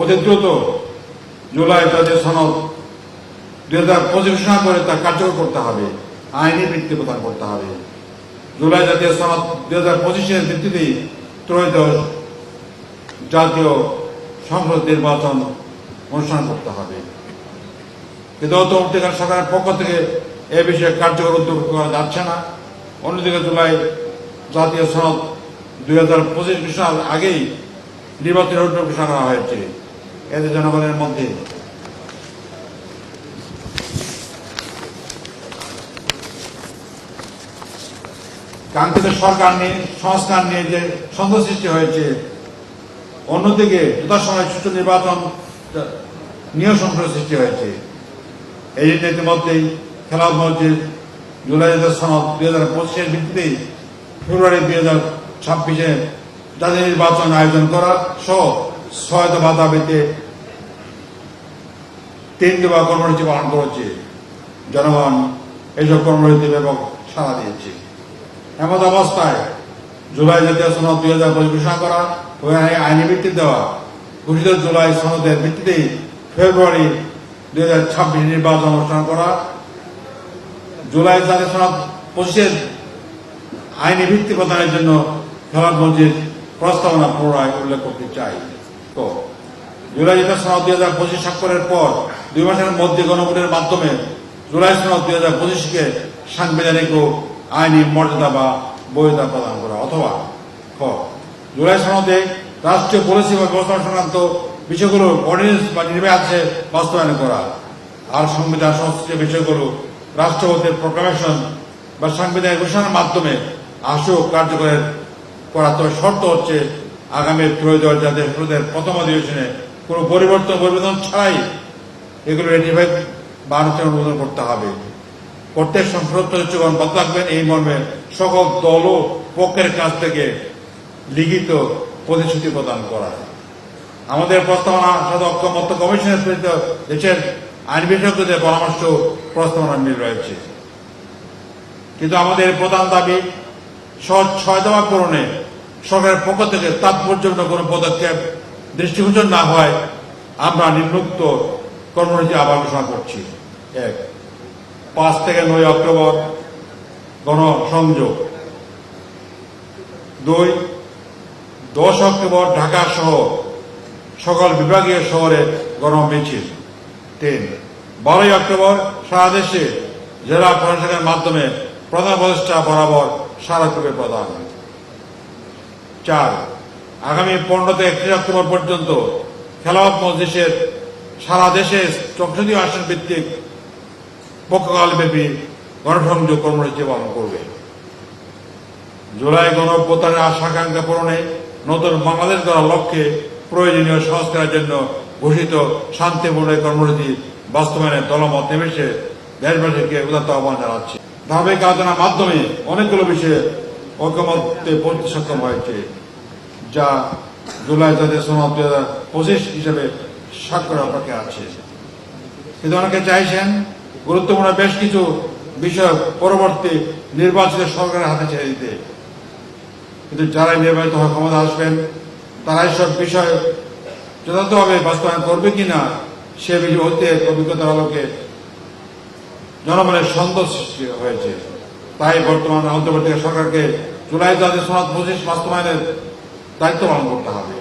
অতি দ্রুত জুলাই জাতীয় সনদ দুই হাজার পঁচিশ ঘোষণা করে তা কার্যকর করতে হবে। আইনি ভিত্তি প্রদান করতে হবে। জুলাই জাতীয় সনদ দুই হাজার পঁচিশের ভিত্তিতেই ত্রয়োদশ জাতীয় সংসদ নির্বাচন অনুষ্ঠান করতে হবে। কিন্তু অন্তর্বর্তীকাল সরকারের পক্ষ থেকে এ বিষয়ে কার্যকর উদ্যোগ করা যাচ্ছে না। অন্যদিকে জুলাই জাতীয় সনদ দুই হাজার পঁচিশ ঘোষণার আগেই নির্বাচনের উদ্যোগ ঘোষণা করা হয়েছে। এতে জনগণের মধ্যে। কাঙ্ক্ষিত সরকার নিয়ে, সংস্কার নিয়ে যে সন্দেহ সৃষ্টি হয়েছে, অন্যদিকে যথাসময়ে সুষ্ঠু নির্বাচন নিয়ে সংশয় সৃষ্টি হয়েছে। এই জন্য ইতিমধ্যেই খেলাফ মসজিদ জুলাই সনদ দুই হাজার পঁচিশের ভিত্তিতেই ফেব্রুয়ারি দুই হাজার ছাব্বিশে জাতীয় নির্বাচন আয়োজন করা সহ সহায়তা বাধা পেতে তিন দেওয়া কর্মসূচি পালন করেছে জনগণ। এইসব কর্মসূচি ব্যাপক সাড়া দিয়েছে। এমন অবস্থায় জুলাই জাতীয় সনদ দুই হাজার পঁচিশ ঘোষণা করা ও আইনি ভিত্তি দেওয়া ঘোষিত জুলাই সনদের ভিত্তিতেই ফেব্রুয়ারি দুই হাজার ছাব্বিশ নির্বাচন অনুষ্ঠান করা। জুলাই জাতীয় সনদ পঁচিশের আইনি ভিত্তি প্রদানের জন্য খেলার মসজিদ প্রস্তাবনা পুনরায় উল্লেখ করতে চাই। তো জুলাই জাতীয় সনদ দুই হাজার পঁচিশ স্বাক্ষরের পর দুই মাসের মধ্যে গণভোটের মাধ্যমে জুলাই সনদ দুই হাজার পঁচিশকে সাংবিধানিক ও আইনি মর্যাদা বা বৈধতা প্রদান করা অথবা খ। জুলাই সনদে রাষ্ট্রীয় পলিসি বা ব্যবস্থা সংক্রান্ত বিষয়গুলো অর্ডিনেন্স বা নির্বাচে বাস্তবায়ন করা। আর সংবিধান সংশ্লিষ্ট বিষয়গুলো রাষ্ট্রপতির প্রোক্লামেশন বা সাংবিধানিক ঘোষণার মাধ্যমে আশু কার্যকরের করা তবে শর্ত হচ্ছে আগামী ত্রয়োদশ জাতীয় সংসদের প্রথম অধিবেশনে কোনো পরিবর্তন পরিবর্তন ছাড়াই এগুলো রেটিফাই বা অনুমোদন করতে হবে। প্রত্যেক সংসদ বাদ রাখবেন এই মর্মে সকল দল ও পক্ষের কাছ থেকে লিখিত প্রতিশ্রুতি প্রদান করা আমাদের প্রস্তাবনা সাথে ঐক্যমত্য কমিশনের প্রেরিত দেশের আইন বিশেষজ্ঞদের পরামর্শ প্রস্তাবনা মিল রয়েছে। কিন্তু আমাদের প্রধান দাবি সহজ ছয় দেওয়া পূরণে সরকারের পক্ষ থেকে তাৎপর্যপূর্ণ কোনো পদক্ষেপ, দৃষ্টিগোচর না হয় আমরা নিম্নোক্ত কর্মসূচি আবার ঘোষণা করছি। এক, পাঁচ থেকে নয় অক্টোবর গণসংযোগ। দুই, দশ অক্টোবর ঢাকা সহ সকল বিভাগীয় শহরে গণমিছিল। তিন, বারোই অক্টোবর সারা দেশে জেলা প্রশাসনের মাধ্যমে প্রধান উপদেষ্টা বরাবর স্মারকরূপে প্রদান। চার, আগামী পনেরো থেকে একত্রিশ অক্টোবর পর্যন্ত খেলাফত মজলিসের সারা দেশে সংসদীয় আসন ভিত্তিক পক্ষকালব্যাপী গণসংযোগ কর্মসূচি পালন করবে। জুলাই গণঅভ্যুত্থানের আশাকাঙ্ক্ষা পূরণে নতুন বাংলাদেশ গড়ার লক্ষ্যে প্রয়োজনীয় সংস্কারের জন্য ঘোষিত শান্তিপূর্ণ কর্মসূচি বাস্তবায়নের দলমত নেমেছে। দেশবাসীকে উদাত্ত আহ্বান জানাচ্ছি। ধারাবাহিক আলোচনার মাধ্যমে অনেকগুলো বিষয়ে ঐক্যমত্যে পৌঁছতে সক্ষম হয়েছে, যা জুলাই সনদ দুই হাজার পঁচিশ হিসেবে স্বাক্ষর অপেক্ষা আছে। কিন্তু অনেকে চাইছেন গুরুত্বপূর্ণ বেশ কিছু বিষয় পরবর্তী নির্বাচিত সরকারের হাতে ছেড়ে দিতে। কিন্তু যারাই নির্বাচিত হওয়ার ক্ষমতা আসবেন তারা এইসব বিষয় যথাযথভাবে বাস্তবায়ন করবে কিনা, সে বিষয়ে হতে অভিজ্ঞতার আলোকে জনগণের সন্তোষ হয়েছে। তাই বর্তমান অন্তর্বর্তী সরকারকে জুলাই জাতীয় সনদ পঁচিশ বাস্তবায়নের দায়িত্ব পালন করতে হবে।